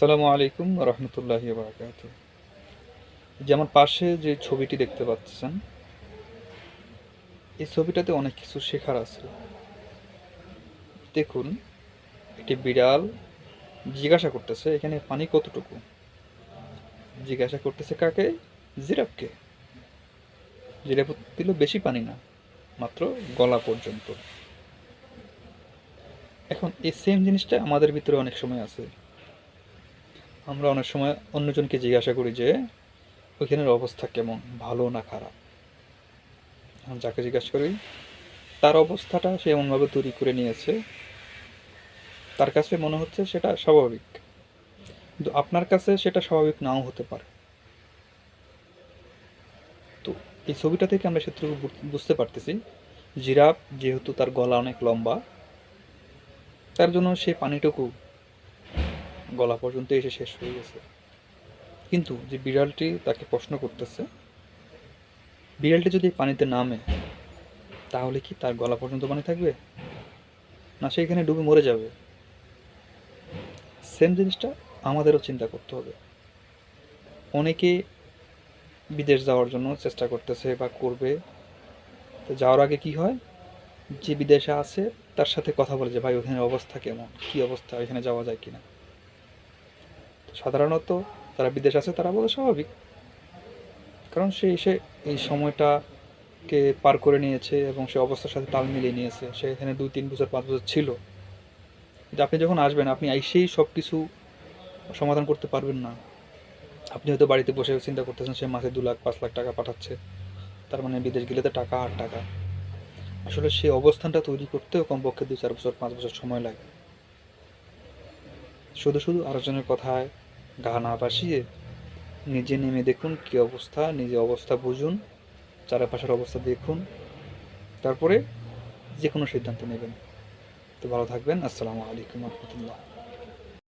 আসসালামু আলাইকুম রহমতুল্লাহ বারকাত যে আমার পাশে যে ছবিটি দেখতে পাচ্ছেন, এই ছবিটাতে অনেক কিছু শেখার আছে। দেখুন, একটি বিড়াল জিজ্ঞাসা করতেছে, এখানে পানি কতটুকু? জিজ্ঞাসা করতেছে, কাকে? জিরাফকে। জিরাফ দিল, বেশি পানি না, মাত্র গলা পর্যন্ত। এখন এই সেম জিনিসটা আমাদের ভিতরে অনেক সময় আছে। আমরা অনেক সময় অন্যজনকে জিজ্ঞাসা করি যে, ওইখানের অবস্থা কেমন? ভালো না খারাপ? যাকে জিজ্ঞাসা করি, তার অবস্থাটা সে এমনভাবে তৈরি করে নিয়েছে। তার কাছে মনে হচ্ছে সেটা স্বাভাবিক। কিন্তু আপনার কাছে সেটা স্বাভাবিক নাও হতে পারে। তো এই ছবিটা থেকে আমরা সেটুকু বুঝতে পারতেছি, জিরাফ যেহেতু তার গলা অনেক লম্বা, তার জন্য সেই পানিটুকু গলা পর্যন্ত এসে শেষ হয়ে গেছে। কিন্তু যে বিড়ালটি তাকে প্রশ্ন করতেছে, বিড়ালটি যদি পানিতে নামে, তাহলে কি তার গলা পর্যন্ত পানি থাকবে? না, সে এখানে ডুবে মরে যাবে। সেম জিনিসটা আমাদেরও চিন্তা করতে হবে। অনেকে বিদেশ যাওয়ার জন্য চেষ্টা করতেছে বা করবে। তো যাওয়ার আগে কি হয়? যে বিদেশে আছে, তার সাথে কথা বলে যে, ভাই ওখানে অবস্থা কেমন? কি অবস্থা? এখানে যাওয়া যায় কিনা? সাধারণত যারা বিদেশ আছে তারা বলে স্বাভাবিক। কারণ সে এসে এই সময়টাকে পার করে নিয়েছে এবং সে অবস্থার সাথে তাল মিলিয়ে নিয়েছে। সে এখানে দুই, তিন বছর, পাঁচ বছর ছিল। আপনি যখন আসবেন, আপনি এসেই সব কিছু সমাধান করতে পারবেন না। আপনি হয়তো বাড়িতে বসে চিন্তা করতেছেন, সে মাসে দু লাখ, পাঁচ লাখ টাকা পাঠাচ্ছে। তার মানে বিদেশ গেলে তো টাকা আর টাকা। আসলে সে অবস্থানটা তৈরি করতেও কমপক্ষে দু চার বছর, পাঁচ বছর সময় লাগে। শুধু শুধু আরেকজনের কথায় গা না বাসিয়ে নিজে নেমে দেখুন কি অবস্থা, নিজে অবস্থা বুঝুন, চারপাশের অবস্থা দেখুন, তারপরে যে কোনো সিদ্ধান্ত নেবেন। তো ভালো থাকবেন, আসসালামু আলাইকুম রহমতুল্লাহ।